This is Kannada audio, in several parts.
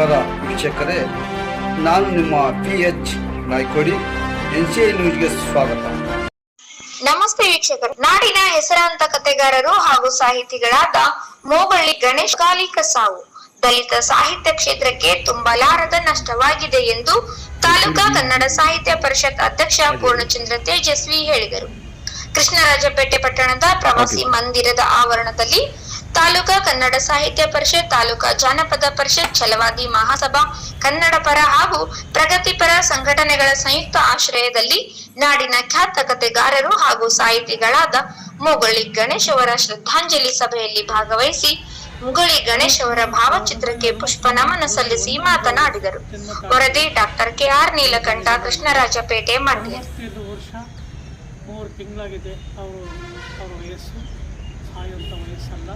ನಮಸ್ಕಾರ ವೀಕ್ಷಕರೇ ನಾನು ನಿಮ್ಮ P H Naikodi N C I ನ್ಯೂಸ್ಗೆ ಸ್ವಾಗತ. ನಮಸ್ತೆ ವೀಕ್ಷಕರು. ನಾಡಿನ ಹೆಸರಾಂತ ಕಥೆಗಾರರು ಹಾಗೂ ಸಾಹಿತಿಗಳಾದ ಮೋಬಳ್ಳಿ ಗಣೇಶ್ ಕಾಲಿಕ ಸಾವು. ದಲಿತ ಸಾಹಿತ್ಯ ಕ್ಷೇತ್ರಕ್ಕೆ ತುಂಬಲಾರದ ನಷ್ಟವಾಗಿದೆ ಎಂದು ತಾಲೂಕಾ ಕನ್ನಡ ಸಾಹಿತ್ಯ ಪರಿಷತ್ ಅಧ್ಯಕ್ಷ ಪೂರ್ಣಚಂದ್ರ ತೇಜಸ್ವಿ ಹೇಳಿದರು. ಕೃಷ್ಣರಾಜಪೇಟೆ ಪಟ್ಟಣದ ಪ್ರವಾಸಿ ಮಂದಿರದ ಆವರಣದಲ್ಲಿ ತಾಲೂಕಾ ಕನ್ನಡ ಸಾಹಿತ್ಯ ಪರಿಷತ್, ತಾಲೂಕಾ ಜಾನಪದ ಪರಿಷತ್, ಛಲವಾದಿ ಮಹಾಸಭಾ, ಕನ್ನಡ ಪರ ಹಾಗೂ ಪ್ರಗತಿಪರ ಸಂಘಟನೆಗಳ ಸಂಯುಕ್ತ ಆಶ್ರಯದಲ್ಲಿ ನಾಡಿನ ಖ್ಯಾತ ಕಥೆಗಾರರು ಹಾಗೂ ಸಾಹಿತಿಗಳಾದ ಮುಗುಳಿ ಗಣೇಶ್ ಅವರ ಶ್ರದ್ಧಾಂಜಲಿ ಸಭೆಯಲ್ಲಿ ಭಾಗವಹಿಸಿ ಮುಗುಳಿ ಗಣೇಶ್ ಅವರ ಭಾವಚಿತ್ರಕ್ಕೆ ಪುಷ್ಪ ನಮನ ಸಲ್ಲಿಸಿ ಮಾತನಾಡಿದರು. ವರದಿ doctor K R. Neelakantha, Krishnarajapete, Mandya. ಮೂರು ತಿಂಗಳಾಗಿದೆ. ಅವರು, ಅವರ ವಯಸ್ಸು ಸಾಯುವಂಥ ವಯಸ್ಸಲ್ಲ.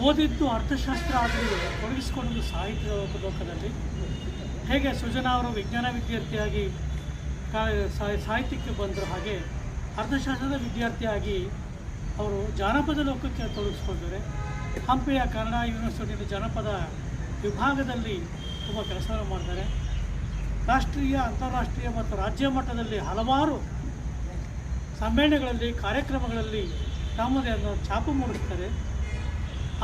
ಓದಿದ್ದು ಅರ್ಥಶಾಸ್ತ್ರ ಆದರೂ ತೊಡಗಿಸಿಕೊಂಡು ಸಾಹಿತ್ಯ ಲೋಕ- ಲೋಕದಲ್ಲಿ. ಹೇಗೆ ಸುಜನಾ ಅವರು ವಿಜ್ಞಾನ ವಿದ್ಯಾರ್ಥಿಯಾಗಿ ಸಾಹಿತ್ಯಕ್ಕೆ ಬಂದರು ಹಾಗೆ ಅರ್ಥಶಾಸ್ತ್ರದ ವಿದ್ಯಾರ್ಥಿಯಾಗಿ ಅವರು ಜಾನಪದ ಲೋಕಕ್ಕೆ ತೊಡಗಿಸ್ಕೊಂಡಿದ್ದಾರೆ ಹಂಪೆಯ ಕನ್ನಡ ಯೂನಿವರ್ಸಿಟಿಯ ಜಾನಪದ ವಿಭಾಗದಲ್ಲಿ ತುಂಬ ಕೆಲಸವನ್ನು ಮಾಡ್ತಾರೆ ರಾಷ್ಟ್ರೀಯ, ಅಂತಾರಾಷ್ಟ್ರೀಯ ಮತ್ತು ರಾಜ್ಯ ಮಟ್ಟದಲ್ಲಿ ಹಲವಾರು ಸಮ್ಮೇಳನಗಳಲ್ಲಿ, ಕಾರ್ಯಕ್ರಮಗಳಲ್ಲಿ ತಮ್ಮದೇ ಅನ್ನೋ ಛಾಪು ಮೂಡಿಸ್ತಾರೆ.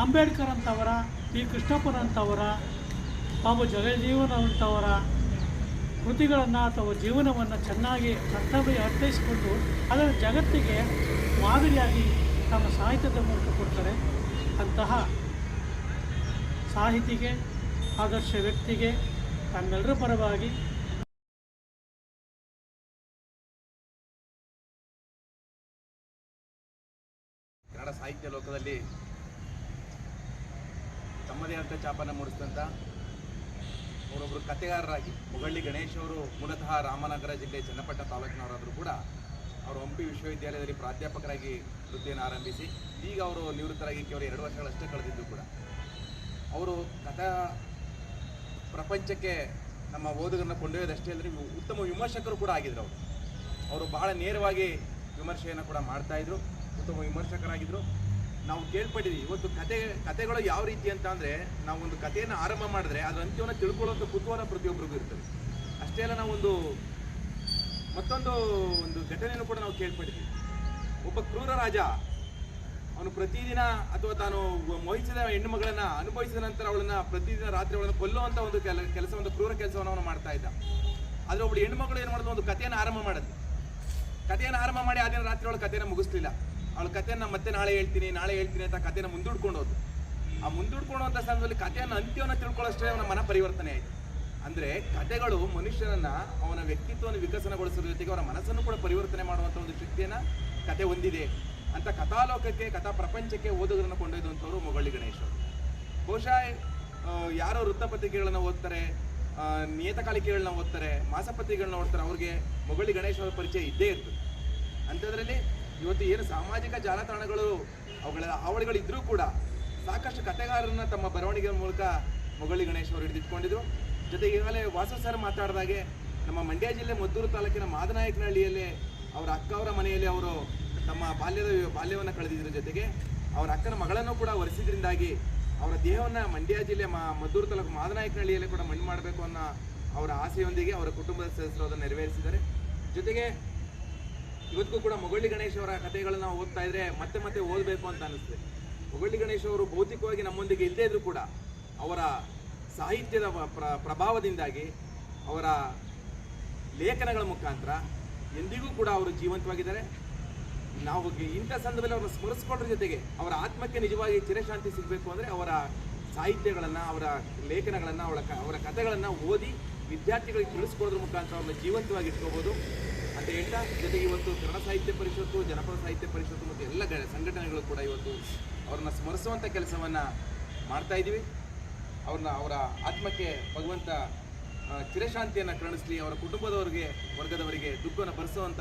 ಅಂಬೇಡ್ಕರ್ ಅಂತವರ, ಪಿ. ಕೃಷ್ಣಪ್ಪನಂತವರ ಬಾಬು ಜಗಜೀವನ ಅಂತವರ ಕೃತಿಗಳನ್ನು ಅಥವಾ ಜೀವನವನ್ನು ಚೆನ್ನಾಗಿ ಕರ್ತವ್ಯ ಅರ್ಥೈಸಿಕೊಂಡು ಅದರ ಜಗತ್ತಿಗೆ ಮಾದರಿಯಾಗಿ ತಮ್ಮ ಸಾಹಿತ್ಯದ ಮೂಲಕ ಕೊಡ್ತಾರೆ. ಅಂತಹ ಸಾಹಿತಿಗೆ, ಆದರ್ಶ ವ್ಯಕ್ತಿಗೆ ತಮ್ಮೆಲ್ಲರ ಪರವಾಗಿ ಕನ್ನಡ ಸಾಹಿತ್ಯ ಲೋಕದಲ್ಲಿ ತಮ್ಮದೇ ಆದ ಚಾಪನ ಮೂಡಿಸಿದಂಥ ಅವರೊಬ್ಬರು ಕತೆಗಾರರಾಗಿ ಮುಗಳ್ಳಿ ಗಣೇಶ್ ಅವರು ಮೂಲತಃ ರಾಮನಗರ ಜಿಲ್ಲೆ ಚನ್ನಪಟ್ಟ ತಾಲೂಕಿನವರಾದರೂ ಕೂಡ ಅವರು ಹಂಪಿ ವಿಶ್ವವಿದ್ಯಾಲಯದಲ್ಲಿ ಪ್ರಾಧ್ಯಾಪಕರಾಗಿ ವೃತ್ತಿಯನ್ನು ಆರಂಭಿಸಿ, ಈಗ ಅವರು ನಿವೃತ್ತರಾಗಿ ಕೇವಲ ಎರಡು ವರ್ಷಗಳಷ್ಟೇ ಕಳೆದಿದ್ದು ಕೂಡ. ಅವರು ಕಥಾ ಪ್ರಪಂಚಕ್ಕೆ ನಮ್ಮ ಓದುಗರನ್ನು ಕೊಂಡೊಯ್ಯೋದಷ್ಟೇ ಅಲ್ಲದೆ ಉತ್ತಮ ವಿಮರ್ಶಕರು ಕೂಡ ಆಗಿದ್ರು ಅವರು. ಅವರು ಬಹಳ ನೇರವಾಗಿ ವಿಮರ್ಶೆಯನ್ನು ಕೂಡ ಮಾಡ್ತಾಯಿದ್ರು ಉತ್ತಮ ವಿಮರ್ಶಕರಾಗಿದ್ದರು ನಾವು ಕೇಳ್ಪಟ್ಟಿದ್ವಿ. ಇವತ್ತು ಕತೆ, ಕತೆಗಳು ಯಾವ ರೀತಿ ಅಂತ ಅಂದರೆ ನಾವು ಒಂದು ಕಥೆಯನ್ನು ಆರಂಭ ಮಾಡಿದ್ರೆ ಅದರ ಅಂತ್ಯವನ್ನು ತಿಳ್ಕೊಳ್ಳೋಂಥ ಕುತೂಹಲ ಪ್ರತಿಯೊಬ್ಬರಿಗೂ ಇರ್ತದೆ. ಅಷ್ಟೇ ಅಲ್ಲ, ನಾವೊಂದು ಮತ್ತೊಂದು ಒಂದು ಘಟನೆಯನ್ನು ಕೂಡ ನಾವು ಕೇಳ್ಪಟ್ಟಿದ್ವಿ. ಒಬ್ಬ ಕ್ರೂರ ರಾಜ, ಅವನು ಪ್ರತಿದಿನ ಅಥವಾ ತಾನು ಮೋಹಿಸಿದ ಹೆಣ್ಣು ಮಗಳನ್ನ ಅನುಭವಿಸಿದ ನಂತರ ಅವಳನ್ನ ಪ್ರತಿದಿನ ರಾತ್ರಿ ಅವಳನ್ನು ಕೊಲ್ಲುವಂಥ ಒಂದು ಕೆಲ ಕೆಲಸ ಒಂದು ಕ್ರೂರ ಕೆಲಸವನ್ನು ಅವನು ಮಾಡ್ತಾ ಇದ್ದ. ಆದರೆ ಒಬ್ಬಳು ಹೆಣ್ಣುಮಗಳು ಏನು ಮಾಡಿದ್ರು ಒಂದು ಕಥೆಯನ್ನು ಆರಂಭ ಮಾಡಿದ್ಲು. ಕಥೆಯನ್ನು ಆರಂಭ ಮಾಡಿ ಆ ದಿನ ರಾತ್ರಿ ಅವಳು ಕಥೆಯನ್ನು ಮುಗಿಸ್ಲಿಲ್ಲ. ಅವಳ ಕಥೆಯನ್ನು ಮತ್ತೆ ನಾಳೆ ಹೇಳ್ತೀನಿ ನಾಳೆ ಹೇಳ್ತೀನಿ ಅಂತ ಕಥೆನ ಮುಂದೂಡ್ಕೊಂಡು ಹೋದ್ರು ಆ ಮುಂದೂಡ್ಕೊಳ್ಳುವಂಥ ಸಂದರ್ಭದಲ್ಲಿ ಕಥೆಯನ್ನು ಅಂತ್ಯವನ್ನು ತಿಳ್ಕೊಳ್ಳೋಷ್ಟೇ ಅವನ ಮನ ಪರಿವರ್ತನೆ ಆಯಿತು. ಅಂದ್ರೆ ಕಥೆಗಳು ಮನುಷ್ಯನನ್ನ ಅವನ ವ್ಯಕ್ತಿತ್ವವನ್ನು ವಿಕಸನಗೊಳಿಸೋದ್ರ ಜೊತೆಗೆ ಅವರ ಮನಸ್ಸನ್ನು ಕೂಡ ಪರಿವರ್ತನೆ ಮಾಡುವಂಥ ಒಂದು ಶಕ್ತಿಯನ್ನ ಕತೆ ಹೊಂದಿದೆ ಅಂತ ಕಥಾಲೋಕಕ್ಕೆ, ಕಥಾ ಪ್ರಪಂಚಕ್ಕೆ ಓದುಗರನ್ನು ಕೊಂಡೊಯ್ದಂಥವ್ರು ಮೊಗಳ್ಳಿ ಗಣೇಶ್ ಅವರು. ಬಹುಶಃ ಯಾರು ವೃತ್ತಪತ್ರಿಕೆಗಳನ್ನ ಓದ್ತಾರೆ ನಿಯತಕಾಲಿಕೆಗಳನ್ನ ಓದ್ತಾರೆ, ಮಾಸಪತ್ರಿಕೆಗಳನ್ನ ಓದ್ತಾರೆ, ಅವ್ರಿಗೆ ಮೊಗಳ್ಳಿ ಗಣೇಶ್ ಅವರ ಪರಿಚಯ ಇದ್ದೇ ಇರ್ತದೆ. ಅಂಥದ್ರಲ್ಲಿ ಇವತ್ತು ಏನು ಸಾಮಾಜಿಕ ಜಾಲತಾಣಗಳು, ಅವುಗಳ ಹಾವಳಿಗಳಿದ್ರೂ ಕೂಡ ಸಾಕಷ್ಟು ಕಥೆಗಾರರನ್ನ ತಮ್ಮ ಬರವಣಿಗೆ ಮೂಲಕ ಮೊಗಳಿ ಗಣೇಶ್ ಅವರು ಹಿಡಿದಿಟ್ಕೊಂಡಿದ್ರು. ಜೊತೆಗೆ ಈಗಾಗಲೇ ವಾಸು ಸರ್ ಮಾತಾಡಿದಾಗೆ ನಮ್ಮ ಮಂಡ್ಯ ಜಿಲ್ಲೆ ಮದ್ದೂರು ತಾಲೂಕಿನ ಮಾದನಾಯಕನಹಳ್ಳಿಯಲ್ಲೇ ಅವರ ಅಕ್ಕ ಅವರ ಮನೆಯಲ್ಲಿ ಅವರು ತಮ್ಮ ಬಾಲ್ಯದ ಬಾಲ್ಯವನ್ನು ಕಳೆದಿದ್ರ. ಜೊತೆಗೆ ಅವರ ಅಕ್ಕನ ಮಗಳನ್ನು ಕೂಡ ಒರೆಸಿದ್ರಿಂದಾಗಿ ಅವರ ದೇಹವನ್ನು ಮಂಡ್ಯ ಜಿಲ್ಲೆ ಮಾ, ಮದ್ದೂರು ತಾಲೂಕು ಮಾದನಾಯಕನಹಳ್ಳಿಯಲ್ಲೇ ಕೂಡ ಮಣ್ಣು ಮಾಡಬೇಕು ಅನ್ನೋ ಅವರ ಆಸೆಯೊಂದಿಗೆ ಅವರ ಕುಟುಂಬದ ಸದಸ್ಯರು ಅದನ್ನು ನೆರವೇರಿಸಿದ್ದಾರೆ. ಜೊತೆಗೆ ಇವತ್ತಿಗೂ ಕೂಡ ಮೊಗಳ್ಳಿ ಗಣೇಶ್ ಅವರ ಕಥೆಗಳನ್ನ ಓದ್ತಾ ಇದ್ರೆ ಮತ್ತೆ ಮತ್ತೆ ಓದಬೇಕು ಅಂತ ಅನಿಸ್ತದೆ. ಮೊಗಳ್ಳಿ ಗಣೇಶ್ ಅವರು ಭೌತಿಕವಾಗಿ ನಮ್ಮೊಂದಿಗೆ ಇಲ್ಲದೇ ಇದ್ರೂ ಕೂಡ ಅವರ ಸಾಹಿತ್ಯದ ಪ್ರಭಾವದಿಂದಾಗಿ ಅವರ ಲೇಖನಗಳ ಮುಖಾಂತರ ಎಂದಿಗೂ ಕೂಡ ಅವರು ಜೀವಂತವಾಗಿದ್ದಾರೆ. ನಾವು ಇಂಥ ಸಂದರ್ಭದಲ್ಲಿ ಅವರನ್ನು ಸ್ಮರಿಸ್ಕೊಂಡ್ರ ಜೊತೆಗೆ ಅವರ ಆತ್ಮಕ್ಕೆ ನಿಜವಾಗಿ ಚಿರಶಾಂತಿ ಸಿಗಬೇಕು ಅಂದರೆ ಅವರ ಸಾಹಿತ್ಯಗಳನ್ನು, ಅವರ ಲೇಖನಗಳನ್ನು ಅವರ ಕಥೆಗಳನ್ನು ಓದಿ ವಿದ್ಯಾರ್ಥಿಗಳಿಗೆ ತಿಳಿಸ್ಕೊಡೋದ್ರ ಮುಖಾಂತರ ಅವ್ರನ್ನ ಜೀವಂತವಾಗಿ ಇಟ್ಕೋಬೋದು. ಅಂತ ಹೇಳ್ತಾ ಜೊತೆಗೆ ಇವತ್ತು ಕನ್ನಡ ಸಾಹಿತ್ಯ ಪರಿಷತ್ತು, ಜನಪದ ಸಾಹಿತ್ಯ ಪರಿಷತ್ತು ಮತ್ತು ಎಲ್ಲ ಸಂಘಟನೆಗಳು ಕೂಡ ಇವತ್ತು ಅವ್ರನ್ನ ಸ್ಮರಿಸುವಂಥ ಕೆಲಸವನ್ನು ಮಾಡ್ತಾ ಇದ್ದೀವಿ. ಅವ್ರನ್ನ ಅವರ ಆತ್ಮಕ್ಕೆ ಭಗವಂತ ಚಿರಶಾಂತಿಯನ್ನು ಕರುಣಿಸ್ಲಿ, ಅವರ ಕುಟುಂಬದವರಿಗೆ, ವರ್ಗದವರಿಗೆ ದುಃಖವನ್ನು ಭರಿಸುವಂಥ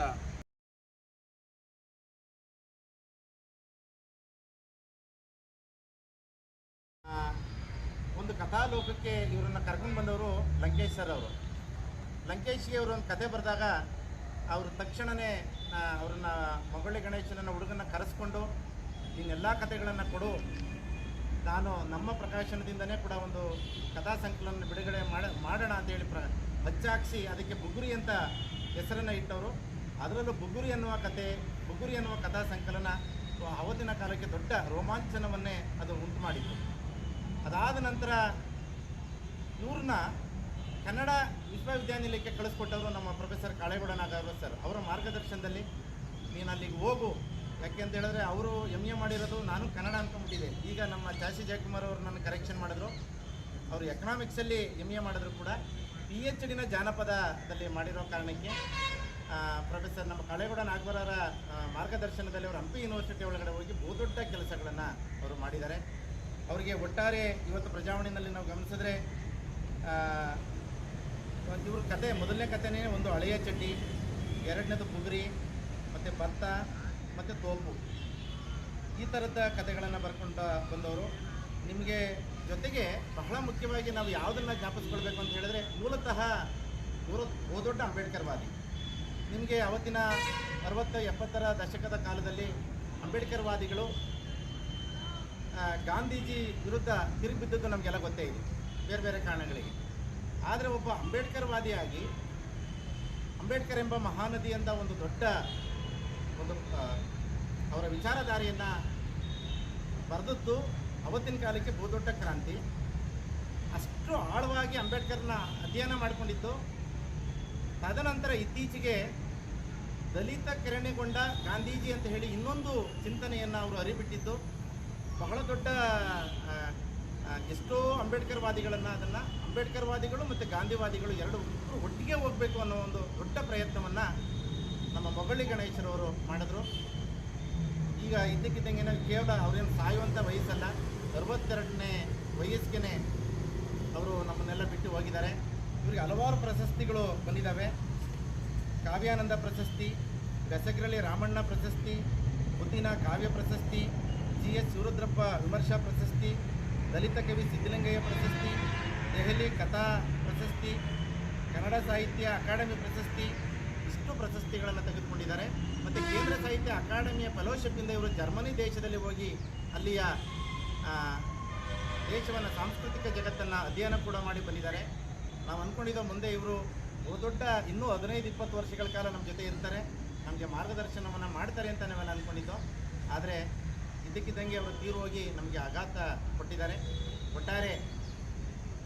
ಒಂದು ಕಥಾಲೋಕಕ್ಕೆ ಇವರನ್ನ ಕರ್ಕೊಂಡು ಬಂದವರು ಲಂಕೇಶ್ ಸರ್ ಅವರು. ಲಂಕೇಶ್ಗೆ ಅವರು ಒಂದು ಕತೆ ಬರೆದಾಗ ಅವರು ತಕ್ಷಣವೇ ಅವ್ರನ್ನ ಮೊಗಳಿ ಗಣೇಶನನ್ನ ಹುಡುಗನ ಕರೆಸ್ಕೊಂಡು ಇನ್ನೆಲ್ಲ ಕಥೆಗಳನ್ನು ಕೊಡು. ನಾನು ನಮ್ಮ ಪ್ರಕಾಶನದಿಂದನೇ ಕೂಡ ಒಂದು ಕಥಾ ಸಂಕಲನ ಬಿಡುಗಡೆ ಮಾಡ, ಮಾಡೋಣ ಅಂತೇಳಿ ಪ್ರ ಹಚ್ಚಾಕ್ಸಿ ಅದಕ್ಕೆ ಬುಗುರಿ ಅಂತ ಹೆಸರನ್ನು ಇಟ್ಟವರು. ಅದರಲ್ಲೂ ಬುಗುರಿ ಅನ್ನುವ ಕತೆ ಬುಗುರಿ ಅನ್ನುವ ಕಥಾ ಸಂಕಲನ ಅವತ್ತಿನ ಕಾಲಕ್ಕೆ ದೊಡ್ಡ ರೋಮಾಂಚನವನ್ನೇ ಅದು ಉಂಟು ಮಾಡಿತ್ತು. ಅದಾದ ನಂತರ ಇವ್ರನ್ನ ಕನ್ನಡ ವಿಶ್ವವಿದ್ಯಾನಿಲಯಕ್ಕೆ ಕಳಿಸ್ಕೊಟ್ಟವರು ನಮ್ಮ ಪ್ರೊಫೆಸರ್ ಕಾಳೇಗೌಡ ನಾಗರ ಸರ್. ಅವರ ಮಾರ್ಗದರ್ಶನದಲ್ಲಿ ನೀನು ಅಲ್ಲಿಗೆ ಹೋಗು. ಯಾಕೆ ಅಂತ ಹೇಳಿದ್ರೆ ಅವರು ಎಂ ಎ ಮಾಡಿರೋದು ನಾನು ಕನ್ನಡ ಅಂದ್ಕೊಂಡ್ಬಿಟ್ಟಿದೆ ಈಗ ನಮ್ಮ ಚಾಸಿ ಜಯಕುಮಾರ್ ಅವರು ನನ್ನ ಕರೆಕ್ಷನ್ ಮಾಡಿದ್ರು. ಅವರು ಎಕನಾಮಿಕ್ಸಲ್ಲಿ ಎಂ ಎ ಮಾಡಿದ್ರು ಕೂಡ. ಪಿ ಎಚ್ ಡಿನ ಜಾನಪದದಲ್ಲಿ ಮಾಡಿರೋ ಕಾರಣಕ್ಕೆ ಪ್ರೊಫೆಸರ್ ನಮ್ಮ ಕಾಳೇಗೌಡ ನಾಗವರರ ಮಾರ್ಗದರ್ಶನದಲ್ಲಿ ಅವರು ಹಂಪಿ ಯೂನಿವರ್ಸಿಟಿ ಒಳಗಡೆ ಹೋಗಿ ಬಹುದೊಡ್ಡ ಕೆಲಸಗಳನ್ನು ಅವರು ಮಾಡಿದ್ದಾರೆ. ಅವರಿಗೆ ಒಟ್ಟಾರೆ ಇವತ್ತು ಪ್ರಜಾವಣೆಯಲ್ಲಿ ನಾವು ಗಮನಿಸಿದ್ರೆ ಇವ್ರ ಕತೆ, ಮೊದಲನೇ ಕಥೆನೇ ಒಂದು ಹಳೆಯ ಚಡ್ಡಿ, ಎರಡನೇದು ಬುಗುರಿ ಮತ್ತು ಭತ್ತ, ಮತ್ತು ತೋಪು. ಈ ಥರದ ಕಥೆಗಳನ್ನು ಬರ್ಕೊಂಡು ಬಂದವರು. ನಿಮಗೆ ಜೊತೆಗೆ ಬಹಳ ಮುಖ್ಯವಾಗಿ ನಾವು ಯಾವುದನ್ನು ಜ್ಞಾಪಿಸ್ಕೊಳ್ಬೇಕು ಅಂತ ಹೇಳಿದ್ರೆ ಮೂಲತಃ ಇವರು ಬಹುದೊಡ್ಡ ಅಂಬೇಡ್ಕರ್ವಾದಿ ನಿಮಗೆ ಅವತ್ತಿನ ಅರವತ್ತು ಎಪ್ಪತ್ತರ ದಶಕದ ಕಾಲದಲ್ಲಿ ಅಂಬೇಡ್ಕರ್ವಾದಿಗಳು ಗಾಂಧೀಜಿ ವಿರುದ್ಧ ತಿರುಗಿಬಿದ್ದದ್ದು ನಮಗೆಲ್ಲ ಗೊತ್ತೇ ಇದೆ. ಬೇರೆ ಬೇರೆ ಕಾರಣಗಳಿಗೆ. ಆದರೆ ಒಬ್ಬ ಅಂಬೇಡ್ಕರ್ವಾದಿಯಾಗಿ, ಅಂಬೇಡ್ಕರ್ ಎಂಬ ಮಹಾನದಿ ಒಂದು ದೊಡ್ಡ ಒಂದು ಅವರ ವಿಚಾರಧಾರೆಯನ್ನು ಬರೆದದ್ದು ಅವತ್ತಿನ ಕಾಲಕ್ಕೆ ಬಹುದೊಡ್ಡ ಕ್ರಾಂತಿ. ಅಷ್ಟು ಆಳವಾಗಿ ಅಂಬೇಡ್ಕರ್ನ ಅಧ್ಯಯನ ಮಾಡಿಕೊಂಡಿದ್ದು. ತದನಂತರ ಇತ್ತೀಚೆಗೆ ದಲಿತ ಕಿರಣಿಗೊಂಡ ಗಾಂಧೀಜಿ ಅಂತ ಹೇಳಿ ಇನ್ನೊಂದು ಚಿಂತನೆಯನ್ನು ಅವರು ಅರಿಬಿಟ್ಟಿದ್ದು. ಬಹಳ ದೊಡ್ಡ ಎಷ್ಟೋ ಅಂಬೇಡ್ಕರ್ವಾದಿಗಳನ್ನು ಅದನ್ನು ಅಂಬೇಡ್ಕರ್ವಾದಿಗಳು ಮತ್ತು ಗಾಂಧಿವಾದಿಗಳು ಎರಡು ಒಟ್ಟಿಗೆ ಹೋಗಬೇಕು ಅನ್ನೋ ಒಂದು ದೊಡ್ಡ ಪ್ರಯತ್ನವನ್ನು ನಮ್ಮ ಮೊಗಳಿ ಗಣೇಶರವರು ಮಾಡಿದ್ರು. ಈಗ ಇದ್ದಕ್ಕಿದ್ದಂಗೆ ಕೇವಲ ಅವ್ರೇನು ಸಾಯುವಂಥ ವಯಸ್ಸಲ್ಲ, ಅರವತ್ತೆರಡನೇ ವಯಸ್ಸಿಗೆ ಅವರು ನಮ್ಮನ್ನೆಲ್ಲ ಬಿಟ್ಟು ಹೋಗಿದ್ದಾರೆ. ಇವರಿಗೆ ಹಲವಾರು ಪ್ರಶಸ್ತಿಗಳು ಬಂದಿದ್ದಾವೆ. ಕಾವ್ಯಾನಂದ ಪ್ರಶಸ್ತಿ ಬೆಸಗರಳ್ಳಿ ರಾಮಣ್ಣ ಪ್ರಶಸ್ತಿ ಮುದ್ದಿನ ಕಾವ್ಯ ಪ್ರಶಸ್ತಿ, ಜಿ ಎಸ್ ಸೂರದ್ರಪ್ಪ ವಿಮರ್ಶಾ ಪ್ರಶಸ್ತಿ, ದಲಿತ ಕವಿ ಸಿದ್ದಲಿಂಗಯ್ಯ ಪ್ರಶಸ್ತಿ ದೆಹಲಿ ಕಥಾ ಪ್ರಶಸ್ತಿ, ಕನ್ನಡ ಸಾಹಿತ್ಯ ಅಕಾಡೆಮಿ ಪ್ರಶಸ್ತಿ, ಇಷ್ಟು ಪ್ರಶಸ್ತಿಗಳನ್ನು ತೆಗೆದುಕೊಂಡಿದ್ದಾರೆ. ಮತ್ತು ಕೇಂದ್ರ ಸಾಹಿತ್ಯ ಅಕಾಡೆಮಿಯ ಫೆಲೋಶಿಪ್ನಿಂದ ಇವರು ಜರ್ಮನಿ ದೇಶದಲ್ಲಿ ಹೋಗಿ ಅಲ್ಲಿಯ ದೇಶವನ್ನು ಸಾಂಸ್ಕೃತಿಕ ಜಗತ್ತನ್ನು ಅಧ್ಯಯನ ಕೂಡ ಮಾಡಿ ಬಂದಿದ್ದಾರೆ. ನಾವು ಅಂದ್ಕೊಂಡಿದ್ದೋ ಮುಂದೆ ಇವರು ಬಹುದೊಡ್ಡ ಇನ್ನೂ ಹದಿನೈದು, ಇಪ್ಪತ್ತು ವರ್ಷಗಳ ಕಾಲ ನಮ್ಮ ಜೊತೆ ಇರ್ತಾರೆ. ನಮಗೆ ಮಾರ್ಗದರ್ಶನವನ್ನು ಮಾಡ್ತಾರೆ ಅಂತ ನಾವೆಲ್ಲ ಅಂದ್ಕೊಂಡಿದ್ದೋ ಆದರೆ ಇದಕ್ಕಿದ್ದಂಗೆ ಅವರು ತೀರು ಹೋಗಿ ನಮಗೆ ಆಘಾತ ಕೊಟ್ಟಿದ್ದಾರೆ. ಒಟ್ಟಾರೆ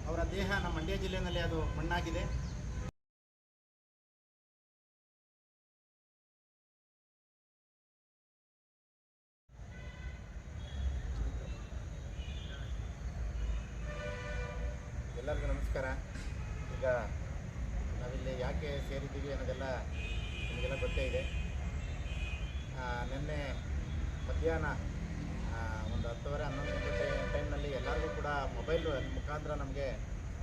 ಅವರ ದೇಹ ನಮ್ಮ ಮಂಡ್ಯ ಜಿಲ್ಲೆಯಲ್ಲಿ ಅದು ಮಣ್ಣಾಗಿದೆ. ಎಲ್ಲರಿಗೂ ನಮಸ್ಕಾರ. ಈಗ ನಾವಿಲ್ಲಿ ಯಾಕೆ ಸೇರಿದ್ದೀವಿ ಅನ್ನೋದೆಲ್ಲ ನಿಮಗೆಲ್ಲ ಗೊತ್ತೇ ಇದೆ. ನಿನ್ನೆ ಮಧ್ಯಾಹ್ನ ಒಂದು ಹತ್ತುವರೆ, ಹನ್ನೊಂದು ಗಂಟೆ ಟೈಮ್ನಲ್ಲಿ ಎಲ್ಲರಿಗೂ ಕೂಡ ಮೊಬೈಲು ಮುಖಾಂತರ ನಮಗೆ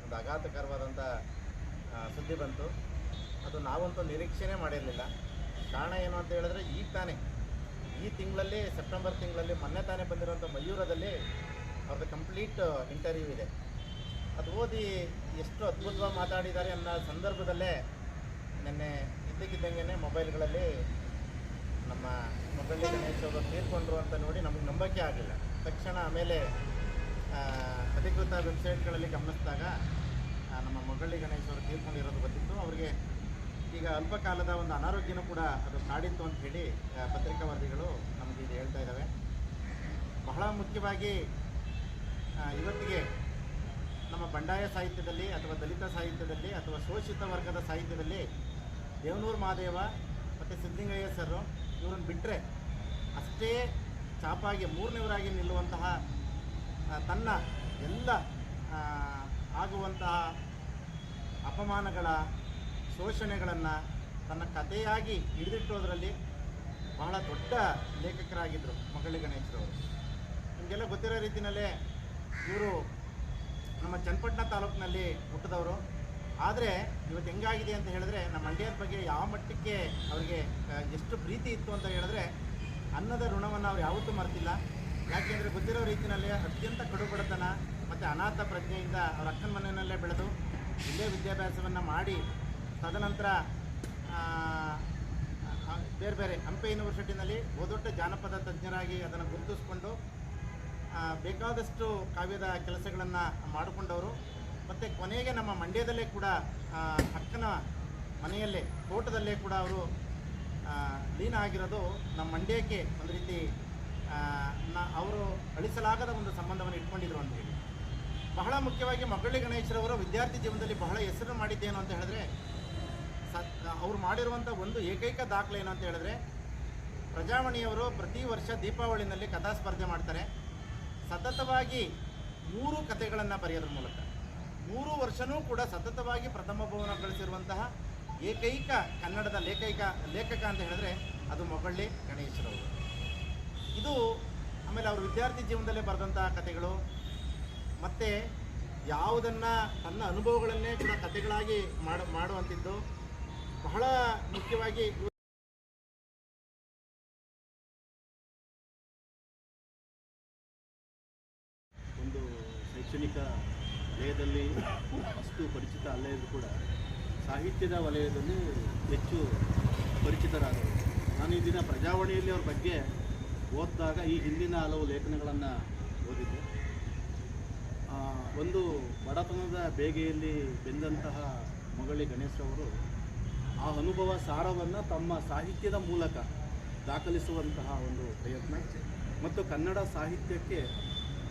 ಒಂದು ಆಘಾತಕರವಾದಂಥ ಸುದ್ದಿ ಬಂತು. ಅದು ನಾವಂತೂ ನಿರೀಕ್ಷೆನೇ ಮಾಡಿರಲಿಲ್ಲ. ಕಾರಣ ಏನು ಅಂತ ಹೇಳಿದ್ರೆ ಈಗ ತಾನೇ. ಈ ತಿಂಗಳಲ್ಲಿ ಸೆಪ್ಟೆಂಬರ್ ತಿಂಗಳಲ್ಲಿ ಮೊನ್ನೆ ತಾನೇ ಬಂದಿರೋಂಥ ಮಯೂರದಲ್ಲಿ ಅವ್ರದ್ದು ಕಂಪ್ಲೀಟ್ ಇಂಟರ್ವ್ಯೂ ಇದೆ. ಅದು ಓದಿ ಎಷ್ಟು ಅದ್ಭುತವಾಗಿ ಮಾತಾಡಿದ್ದಾರೆ ಅನ್ನೋ ಸಂದರ್ಭದಲ್ಲೇ ನಿನ್ನೆ ಇದ್ದಕ್ಕಿದ್ದಂಗೆ ಮೊಬೈಲ್ಗಳಲ್ಲಿ ನಮ್ಮ ಮೊಬೈಲ್ ಗಣೇಶ್ ಅವರು ತೀರ್ಕೊಂಡ್ರು ಅಂತ ನೋಡಿ ನಮಗೆ ನಂಬಕ್ಕೆ ಆಗಲಿಲ್ಲ ತಕ್ಷಣ ಆಮೇಲೆ ಅಧಿಕೃತ ವೆಬ್ಸೈಟ್ಗಳಲ್ಲಿ ಗಮನಿಸಿದಾಗ ನಮ್ಮ ಮೊಗಳ್ಳಿ ಗಣೇಶ್ ಅವರು ತೀರ್ಕೊಂಡಿರೋದು ಗೊತ್ತಿತ್ತು. ಅವರಿಗೆ ಈಗ ಅಲ್ಪ ಕಾಲದ ಒಂದು ಅನಾರೋಗ್ಯನೂ ಕೂಡ ಅದು ಕಾಡಿತ್ತು ಅಂತ ಹೇಳಿ ಪತ್ರಿಕಾ ವರದಿಗಳು ನಮಗೆ ಇದು ಹೇಳ್ತಾ ಇದ್ದಾವೆ. ಬಹಳ ಮುಖ್ಯವಾಗಿ ಇವತ್ತಿಗೆ ನಮ್ಮ ಬಂಡಾಯ ಸಾಹಿತ್ಯದಲ್ಲಿ ಅಥವಾ ದಲಿತ ಸಾಹಿತ್ಯದಲ್ಲಿ ಅಥವಾ ಶೋಷಿತ ವರ್ಗದ ಸಾಹಿತ್ಯದಲ್ಲಿ ದೇವನೂರು ಮಹಾದೇವ ಮತ್ತು ಸಿದ್ಧಲಿಂಗಯ್ಯ ಸರ್ ಇವರನ್ನು ಬಿಟ್ಟರೆ ಅಷ್ಟೇ ಚಾಪಾಗಿ ಮೂರನೇವರಾಗಿ ನಿಲ್ಲುವಂತಹ ತನ್ನ ಎಲ್ಲ ಆಗುವಂತಹ ಅಪಮಾನಗಳ ಶೋಷಣೆಗಳನ್ನು ತನ್ನ ಕಥೆಯಾಗಿ ಹಿಡಿದಿಟ್ಟೋದ್ರಲ್ಲಿ ಬಹಳ ದೊಡ್ಡ ಲೇಖಕರಾಗಿದ್ದರು ಮಗಳಿ ಗಣೇಶರವರು ನಿಮಗೆಲ್ಲ ಗೊತ್ತಿರೋ ರೀತಿಯಲ್ಲೇ ಇವರು ನಮ್ಮ ಚನ್ನಪಟ್ಟಣ ತಾಲೂಕಿನಲ್ಲಿ ಹುಟ್ಟಿದವರು. ಆದರೆ ಇವತ್ತು ಹೆಂಗಾಗಿದೆ ಅಂತ ಹೇಳಿದ್ರೆ ನಮ್ಮ ಮಂಡ್ಯದ ಬಗ್ಗೆ ಯಾವ ಮಟ್ಟಕ್ಕೆ ಅವರಿಗೆ ಎಷ್ಟು ಪ್ರೀತಿ ಇತ್ತು ಅಂತ ಹೇಳಿದ್ರೆ ಅನ್ನದ ಋಣವನ್ನು ಅವ್ರು ಯಾವತ್ತೂ ಮರ್ತಿಲ್ಲ. ಯಾಕೆಂದರೆ ಗೊತ್ತಿರೋ ರೀತಿಯಲ್ಲಿ ಅತ್ಯಂತ ಕಡುಬಡತನ ಮತ್ತು ಅನಾಥ ಪ್ರಜ್ಞೆಯಿಂದ ಅವ್ರ ಅಕ್ಕನ ಮನೆಯಲ್ಲೇ ಬೆಳೆದು ಇಲ್ಲೇ ವಿದ್ಯಾಭ್ಯಾಸವನ್ನು ಮಾಡಿ ತದನಂತರ ಬೇರೆ ಬೇರೆ ಹಂಪೆ ಯೂನಿವರ್ಸಿಟಿನಲ್ಲಿ ಬಹುದೊಡ್ಡ ಜಾನಪದ ತಜ್ಞರಾಗಿ ಅದನ್ನು ಗುರುತಿಸ್ಕೊಂಡು ಬೇಕಾದಷ್ಟು ಕಾವ್ಯದ ಕೆಲಸಗಳನ್ನು ಮಾಡಿಕೊಂಡವರು. ಮತ್ತು ಕೊನೆಗೆ ನಮ್ಮ ಮಂಡ್ಯದಲ್ಲೇ ಕೂಡ ಅಕ್ಕನ ಮನೆಯಲ್ಲೇ, ತೋಟದಲ್ಲೇ ಕೂಡ ಅವರು ಲೀನ ಆಗಿರೋದು ನಮ್ಮ ಮಂಡ್ಯಕ್ಕೆ ಒಂದು ರೀತಿ ಅವರು ಅಳಿಸಲಾಗದ ಒಂದು ಸಂಬಂಧವನ್ನು ಇಟ್ಕೊಂಡಿದ್ರು ಅಂತ ಹೇಳಿ. ಬಹಳ ಮುಖ್ಯವಾಗಿ ಮಗಳಿ ಗಣೇಶರವರು ವಿದ್ಯಾರ್ಥಿ ಜೀವನದಲ್ಲಿ ಬಹಳ ಹೆಸರು ಮಾಡಿದ್ದೇನು ಅಂತ ಹೇಳಿದ್ರೆ ಸ ಅವ್ರು ಮಾಡಿರುವಂಥ ಒಂದು ಏಕೈಕ ದಾಖಲೆ ಏನು ಅಂತ ಹೇಳಿದ್ರೆ, ಪ್ರಜಾವಾಣಿಯವರು ಪ್ರತಿ ವರ್ಷ ದೀಪಾವಳಿನಲ್ಲಿ ಕಥಾ ಸ್ಪರ್ಧೆ ಮಾಡ್ತಾರೆ. ಸತತವಾಗಿ ಮೂರು ಕಥೆಗಳನ್ನು ಬರೆಯೋದ್ರ ಮೂಲಕ. ಮೂರು ವರ್ಷವೂ ಕೂಡ ಸತತವಾಗಿ ಪ್ರಥಮ ಭವನ ಗಳಿಸಿರುವಂತಹ ಏಕೈಕ ಕನ್ನಡದ ಲೇಖೈಕ, ಲೇಖಕ ಅಂತ ಹೇಳಿದ್ರೆ ಅದು ಮೊಗಳ್ಳಿ ಗಣೇಶರವರು ಇದು ಆಮೇಲೆ ಅವರು ವಿದ್ಯಾರ್ಥಿ ಜೀವನದಲ್ಲೇ ಬರೆದಂತಹ ಕಥೆಗಳು. ಮತ್ತು ಯಾವುದನ್ನು ತನ್ನ ಅನುಭವಗಳನ್ನೇ ಕೂಡ ಕಥೆಗಳಾಗಿ ಮಾಡು ಮಾಡುವಂಥದ್ದು ಬಹಳ ಮುಖ್ಯವಾಗಿ ಒಂದು ಶೈಕ್ಷಣಿಕ ವಲಯದಲ್ಲಿ ಅಷ್ಟು ಪರಿಚಿತ ಅಲ್ಲದೇ ಕೂಡ ಸಾಹಿತ್ಯದ ವಲಯದಲ್ಲಿ ಹೆಚ್ಚು ಪರಿಚಿತರಾದರು ನಾನು ಈ ದಿನ ಪ್ರಜಾವಾಣಿಯಲ್ಲಿ ಅವ್ರ ಬಗ್ಗೆ ಓದಿದಾಗ ಈ ಹಿಂದಿನ ಹಲವು ಲೇಖನಗಳನ್ನು ಓದಿದ್ದೆ. ಒಂದು ಬಡತನದ ಬೇಗೆಯಲ್ಲಿ ಬೆಂದಂತಹ ಮಗಳಿ ಗಣೇಶರವರು ಆ ಅನುಭವ ಸಾರವನ್ನು ತಮ್ಮ ಸಾಹಿತ್ಯದ ಮೂಲಕ ದಾಖಲಿಸುವಂತಹ ಒಂದು ಪ್ರಯತ್ನ. ಮತ್ತು ಕನ್ನಡ ಸಾಹಿತ್ಯಕ್ಕೆ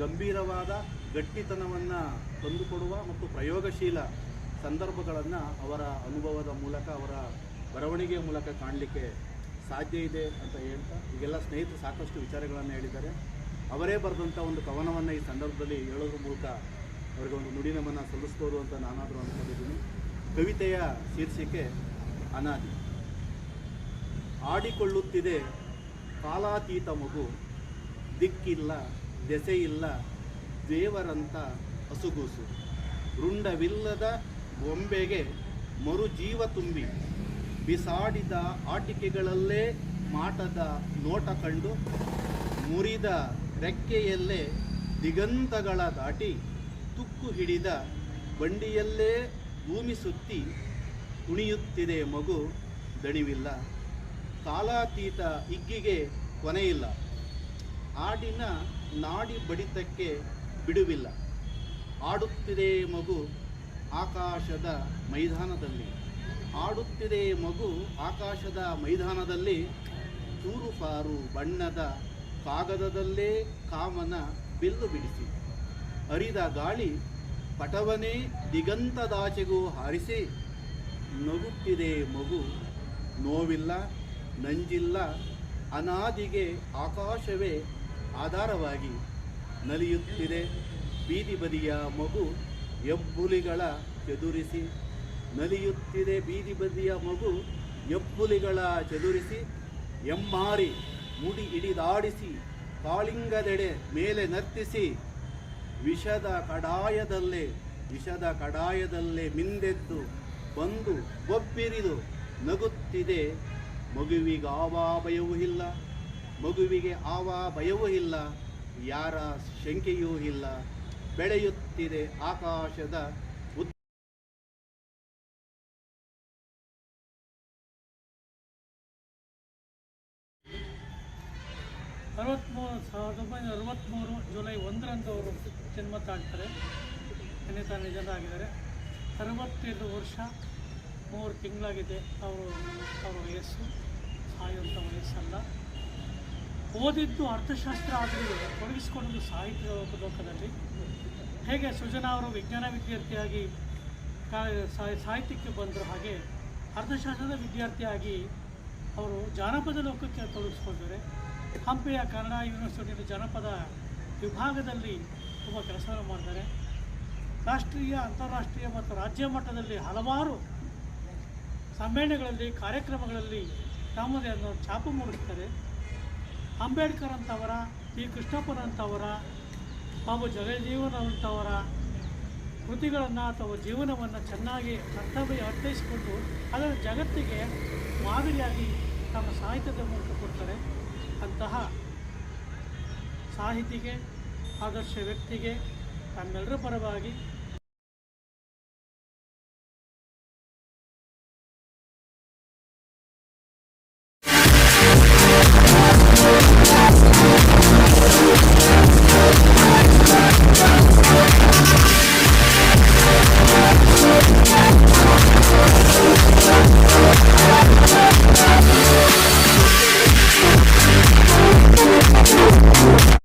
ಗಂಭೀರವಾದ ಗಟ್ಟಿತನವನ್ನು ತಂದುಕೊಡುವ ಮತ್ತು ಪ್ರಯೋಗಶೀಲ ಸಂದರ್ಭಗಳನ್ನು ಅವರ ಅನುಭವದ ಮೂಲಕ, ಅವರ ಬರವಣಿಗೆಯ ಮೂಲಕ ಕಾಣಲಿಕ್ಕೆ ಸಾಧ್ಯ ಇದೆ ಅಂತ ಹೇಳ್ತಾ, ಈಗೆಲ್ಲ ಸ್ನೇಹಿತರು ಸಾಕಷ್ಟು ವಿಚಾರಗಳನ್ನು ಹೇಳಿದ್ದಾರೆ. ಅವರೇ ಬರೆದಂಥ ಒಂದು ಕವನವನ್ನು ಈ ಸಂದರ್ಭದಲ್ಲಿ ಹೇಳೋದ್ರ ಮೂಲಕ ಅವರಿಗೆ ಒಂದು ನುಡಿನಮನ ಸಲ್ಲಿಸ್ಬೋದು ಅಂತ ನಾನಾದರೂ ಅಂದ್ಕೊಂಡಿದ್ದೀನಿ ಕವಿತೆಯ ಶೀರ್ಷಿಕೆ ಅನಾದಿ. ಆಡಿಕೊಳ್ಳುತ್ತಿದೆ ಕಾಲಾತೀತ ಮಗು, ದಿಕ್ಕಿಲ್ಲ, ದೆಸೆಯಿಲ್ಲ ದೇವರಂತ ಹಸುಗೂಸು. ರುಂಡವಿಲ್ಲದ ಬೊಂಬೆಗೆ ಮರುಜೀವ ತುಂಬಿ. ಬಿಸಾಡಿದ ಆಟಿಕೆಗಳಲ್ಲೇ ಮಾಟದ ನೋಟ ಕಂಡು ಮುರಿದ ರೆಕ್ಕೆಯಲ್ಲೇ ದಿಗಂತಗಳ ದಾಟಿ ತುಕ್ಕು ಹಿಡಿದ ಬಂಡಿಯಲ್ಲೇ ಭೂಮಿ ಸುತ್ತಿ ಕುಣಿಯುತ್ತಿದೆ ಮಗು ದಣಿವಿಲ್ಲ. ಕಾಲಾತೀತ ಇಗ್ಗಿಗೆ ಕೊನೆಯಿಲ್ಲ. ಆಡಿನ ನಾಡಿ ಬಡಿತಕ್ಕೆ ಬಿಡುವಿಲ್ಲ. ಆಡುತ್ತಿದೆ ಮಗು ಆಕಾಶದ ಮೈದಾನದಲ್ಲಿ. ಆಡುತ್ತಿದೆ ಮಗು ಆಕಾಶದ ಮೈದಾನದಲ್ಲಿ. ಚೂರುಪಾರು ಬಣ್ಣದ ಕಾಗದದಲ್ಲೇ ಕಾಮನ ಬಿಲ್ಲು ಬಿಡಿಸಿ. ಹರಿದ ಗಾಳಿ ಪಟವನೇ ದಿಗಂತದಾಚೆಗೂ ಹಾರಿಸಿ. ನಗುತ್ತಿದೆ ಮಗು ನೋವಿಲ್ಲ, ನಂಜಿಲ್ಲ, ಅನಾದಿಗೆ ಆಕಾಶವೇ ಆಧಾರವಾಗಿ. ನಲಿಯುತ್ತಿದೆ. ಬೀದಿ ಬದಿಯ ಮಗು ಎಬ್ಬುಲಿಗಳ ಚದುರಿಸಿ. ನಲಿಯುತ್ತಿದೆ ಬೀದಿ ಬದಿಯ ಮಗು ಎಬ್ಬುಲಿಗಳ ಚದುರಿಸಿ. ಎಮ್ಮಾರಿ ಮುಡಿ ಹಿಡಿದಾಡಿಸಿ. ಕಾಳಿಂಗದೆಡೆ ಮೇಲೆ ನರ್ತಿಸಿ. ವಿಷದ ಕಡಾಯದಲ್ಲೇ ವಿಷದ ಕಡಾಯದಲ್ಲೇ ಮಿಂದೆದ್ದು ಬಂದು ಬೊಬ್ಬಿರಿದು ನಗುತ್ತಿದೆ. ಮಗುವಿಗೆ ಆವಾ ಭಯವೂ ಇಲ್ಲ. ಮಗುವಿಗೆ ಆವಾ ಭಯವೂ ಇಲ್ಲ. ಯಾರ ಶಂಕೆಯೂ ಇಲ್ಲ. ಬೆಳೆಯುತ್ತಿದೆ ಆಕಾಶದ ಅರವತ್ಮೂರು, ಸಾವಿರದ ಒಂಬೈನೂರ ಅರವತ್ತ್ಮೂರು ಜುಲೈ ಒಂದರಂದು ಅವರು ಜನ್ಮ ತಾಳ್ತಾರೆ. ನಿನ್ನೆ ತಾನು ಆಗಿದ್ದಾರೆ. ಅರವತ್ತೇಳು ವರ್ಷ, ಮೂರು ತಿಂಗಳಾಗಿದೆ. ಅವರು, ಅವರ ವಯಸ್ಸು. ಸಾಯುವಂಥ ವಯಸ್ಸಲ್ಲ. ಓದಿದ್ದು ಅರ್ಥಶಾಸ್ತ್ರ ಆದರೆ ತೊಡಗಿಸಿಕೊಂಡು ಸಾಹಿತ್ಯ ಲೋಕದಲ್ಲಿ. ಹೇಗೆ ಸುಜನಾ ಅವರು ವಿಜ್ಞಾನ ವಿದ್ಯಾರ್ಥಿಯಾಗಿ ಸಾಹಿತ್ಯಕ್ಕೆ ಬಂದರು ಹಾಗೆ ಅರ್ಥಶಾಸ್ತ್ರದ ವಿದ್ಯಾರ್ಥಿಯಾಗಿ ಅವರು ಜಾನಪದ ಲೋಕಕ್ಕೆ ತೊಡಗಿಸ್ಕೊಂಡಿದ್ದಾರೆ ಹಂಪೆಯ ಕನ್ನಡ ಯೂನಿವರ್ಸಿಟಿಯಲ್ಲಿ ಜಾನಪದ ವಿಭಾಗದಲ್ಲಿ ತುಂಬ ಕೆಲಸವನ್ನು ಮಾಡ್ತಾರೆ ರಾಷ್ಟ್ರೀಯ, ಅಂತಾರಾಷ್ಟ್ರೀಯ ಮತ್ತು ರಾಜ್ಯ ಮಟ್ಟದಲ್ಲಿ ಹಲವಾರು ಸಮ್ಮೇಳನಗಳಲ್ಲಿ, ಕಾರ್ಯಕ್ರಮಗಳಲ್ಲಿ ತಮ್ಮದೇ ಅನ್ನೋ ಛಾಪು ಮೂಡಿಸ್ತಾರೆ. ಅಂಬೇಡ್ಕರ್ ಅಂತವರ ಪಿ ಕೃಷ್ಣಪ್ಪನಂಥವರ ಬಾಬು ಜಗಜೀವನ ಅಂಥವರ ಕೃತಿಗಳನ್ನು ಅಥವಾ ಜೀವನವನ್ನು ಚೆನ್ನಾಗಿ ಅರ್ಥ ಅರ್ಥೈಸಿಕೊಂಡು ಅದರ ಜಗತ್ತಿಗೆ ಮಾದರಿಯಾಗಿ ತಮ್ಮ ಸಾಹಿತ್ಯದ ಮೂಲಕ ಕೊಡ್ತಾರೆ ಅಂತಹ ಸಾಹಿತಿಗೆ, ಆದರ್ಶ ವ್ಯಕ್ತಿಗೆ ತಮ್ಮೆಲ್ಲರ ಪರವಾಗಿ